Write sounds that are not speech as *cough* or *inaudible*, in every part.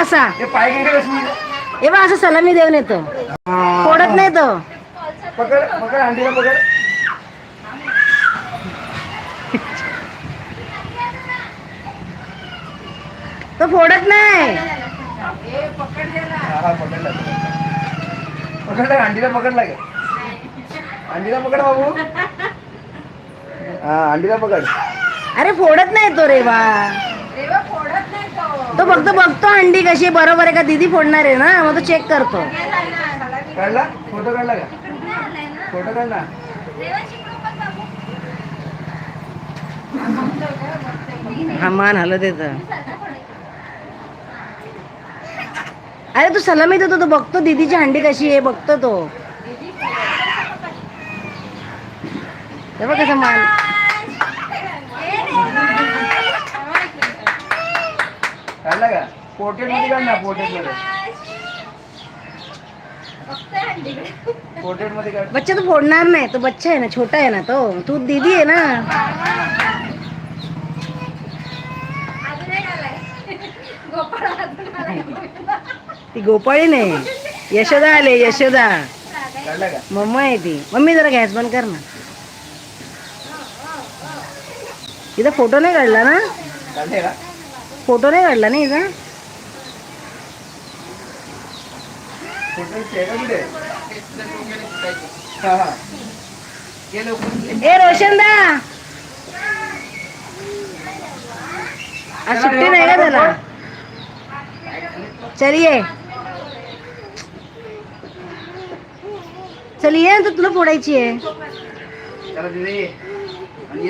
असा. हे बा असं सलामी देऊन येतो. फोडत नाही तो. पकड पकड अंडीला पकड. तो फोडत नाही. पकडला अंडीला पकडला का? अंडीला पकड बाबू. हा अंडीला पकड. अरे फोडत नाही तो रे बा. तो फक्त बघतो अंडी कशी आहे, बरोबर आहे का? दीदी फोडणार आहे ना मग तो चेक करतो. काढला? फोटो काढला का? फोटो काढला? हा मान हलत येत अरे तू सलामी देतो तो बघतो दीदीची हंडी कशी आहे बघतो तो. बघ कसं मान. काढला का? मध्ये काढ ना मध्ये. मध्ये. काढ. बच्चा तो फोडणार नाही तो बच्चा आहे ना छोटा आहे ना तो. तू दीदी आहे ना. ती गोपाळी नाही. यशोदा आले यशोदा. मम्मा आहे ती. मम्मी जरा गॅस बंद कर ना. तिचा फोटो नाही काढला ना? फोटो नाही काढला ना हिचा फोटो चेहरा कुठे हा हा ये लवकर. ए रोशनदा! आज सुट्टी नाही का त्याला? चलिये चलिये तर तुला फोडायची आहे.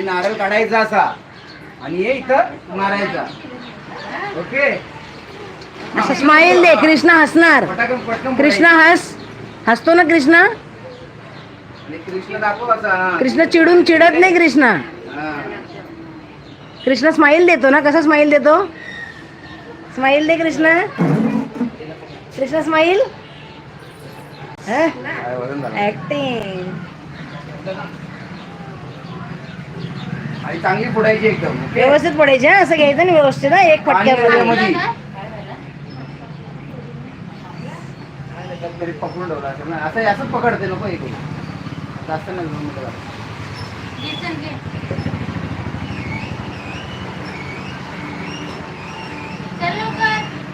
नारळ काढायचा असा. आणि हे इथं मारायचा. असं स्माईल दे कृष्णा हसणार. कृष्णा हस. हसतो ना कृष्णा? कृष्ण चिडून चिडत नाही कृष्णा. कृष्णा स्माईल देतो ना कसा स्माईल देतो? स्माईल दे कृष्णा. कृष्णा स्माईल. ऍक्टिंग आणि चांगली फोडायची एकदम ओके? व्यवस्थित पडायचे हा? असं घ्यायचं ना व्यवस्थित हा? एक याच्यामध्ये तरी पकडून ठेवला असेल ना? असं असंच पकडते नको एक जास्त नाही.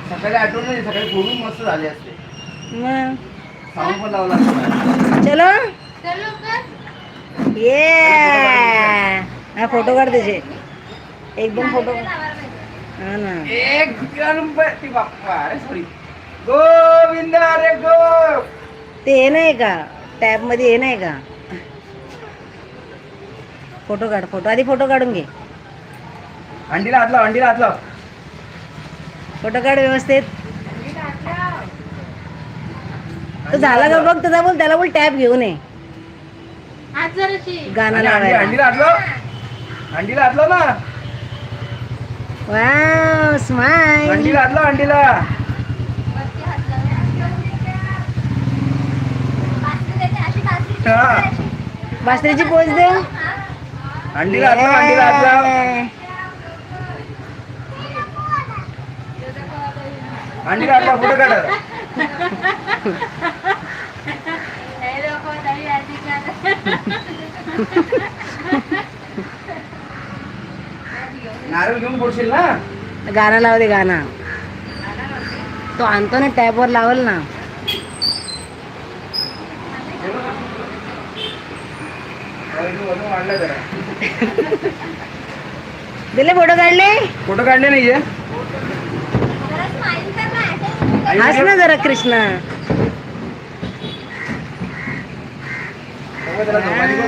सकाळी आठवण नाही सकाळी फोडून मस्त झाले असते. मग. साऊंड पण लावला असता. चलो. ये हा फोटो काढ त्याचे एक दोन फोटो हा ना. एक गणपती बाप्पा अरे सॉरी गोविंद अरे गो. ते हे नाही का? टॅबमध्ये हे नाही का? फोटो काढ फोटो आधी फोटो काढून घे. अंडीला हात लाव अंडीला हात लाव. फोटो काढ व्यवस्थित. तो झाला का बघ त्याचा बोल त्याला बोल टॅब घेऊन ये. गाणं लावायला. अंडीला हात लाव. अंडीला हात लाव ना. वाव स्माइल अंडीला हात लाव अंडीला हा. बासरीची पोच दे. अंडीला हात लाव अंडीला हात लाव अंडीला हात लाव फोटो काढा *laughs* नारळ घेऊन बोलशील ना? गाणं लाव दे गाणं. तो आणतो ना टॅब वर लावल ना. दिले फोटो काढले? फोटो काढले नाहीये? हस ना जरा कृष्णा त्याला झोपायची बघ.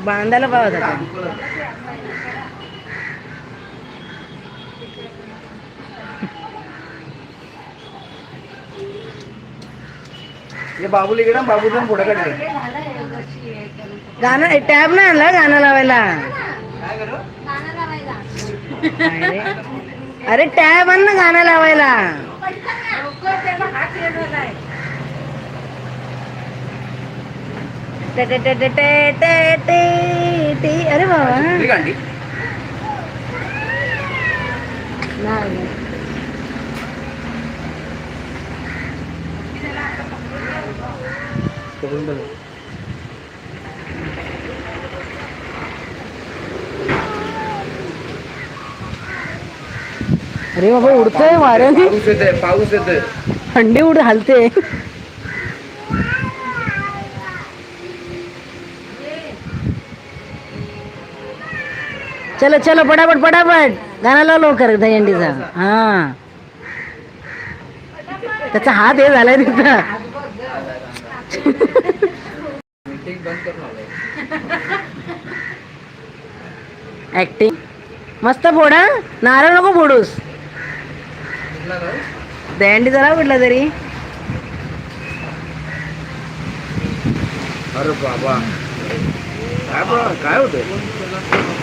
बांधायला पाहत होता हे बाबूला इकडे बाबूचा फोटो काढले गाणं टॅब नाही आणला गाणं लावायला? काय करू? अरे अरे टॅब आण ना गाणं लावायला. अरे बाबा नाही. अरे बाबा उडतोय वाऱ्याने पाऊस येतोय पाऊस येतोय थंडी उड हलते चलो चलो पटापट पटापट. गाणं लाव लवकर दहीहंडीचा. हा. त्याचा हात हे झालाय तिथं. ऍक्टिंग मस्त फोडा नारळ नको फोडूस. दहीहंडीचा राव? दहीहंडी जरा कुठला तरी. अरे बाबा. काय बा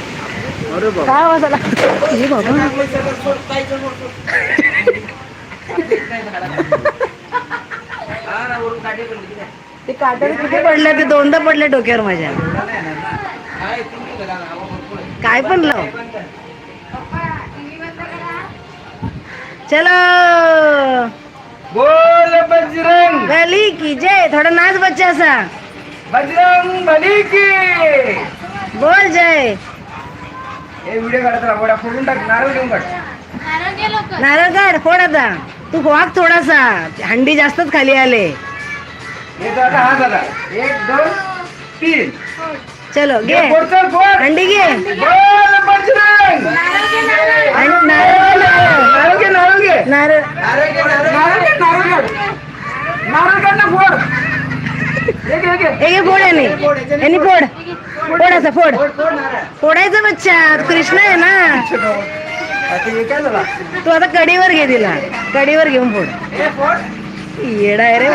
काय आवाज आला? हे बाबा. ते काटे किती पडले ते दोनदा पडले डोक्यावर माझ्या. काय पण लाव. चलो. बोल बजरंग. गली की जय. थोडा नाच बच्चा असा. बजरंग बली की. बोल जय. हे व्हिडिओ काढत राहा गोड्या फोडून टाक नारळ घेऊन काढ. नारळ काढ फोड आता. तू वाग थोडासा. हंडी जास्तच खाली आले. हे तर आता हा झाला. एक दोन तीन. चलो घे घे, फोड चल, फोड. हंडी घे. बोल बजरंग. आणि नारळ नारळ घे नारळ घे नारळ नारळ. घे नारळ घे. नारळ काढ नारळ काढ ना फोड. हे घे, हे घे. हे घे फोड याने. यांनी फोड. फोड. असं फोड. फोडायचं बच्चा कृष्ण आहे ना. हे तू आता कढीवर घे तिला. कढीवर घेऊन फोड. फोड. येडा आहे रे.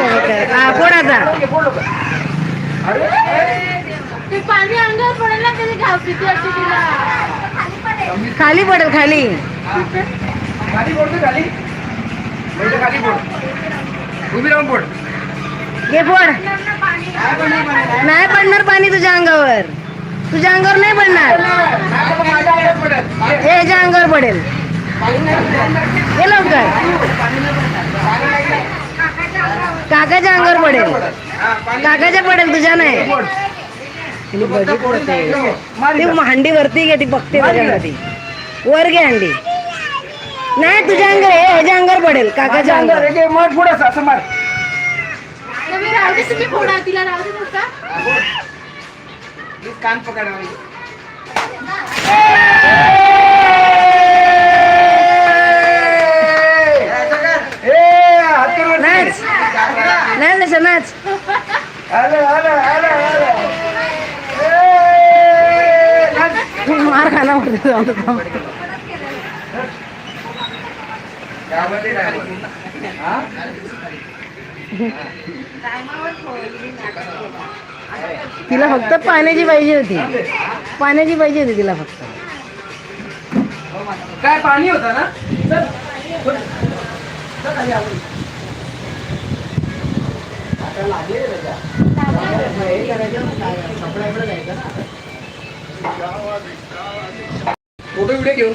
हा फोड आता. खाली पडेल खाली. घे फोड. नाही पडणार पाणी तुझ्या अंगावर. तुझ्या अंगावर नाही पडणार. हे ह्याच्या अंगावर पडेल. हे लवकर. काकाच्या अंगावर पडेल. काकाच्या पडेल तुझ्या नाही. ते. हंडी वरती घे ती बघते त्याच्यामध्ये वर घे हंडी. नाही तुझ्या अंगावर हे ह्याच्या अंगावर पडेल काकाच्या अंगावर. एक मार फोड असं, मार. तुम्ही राहू दे तुम्ही फोडा तिला राहू दे का कान पकड नाच नाच तसं नाच मार खाना पडते. तिला फक्त पाण्याची पाहिजे होती. पाण्याची पाहिजे होती तिला फक्त. काय पाणी होतं ना? ना. फोटो व्हिडिओ घेऊन.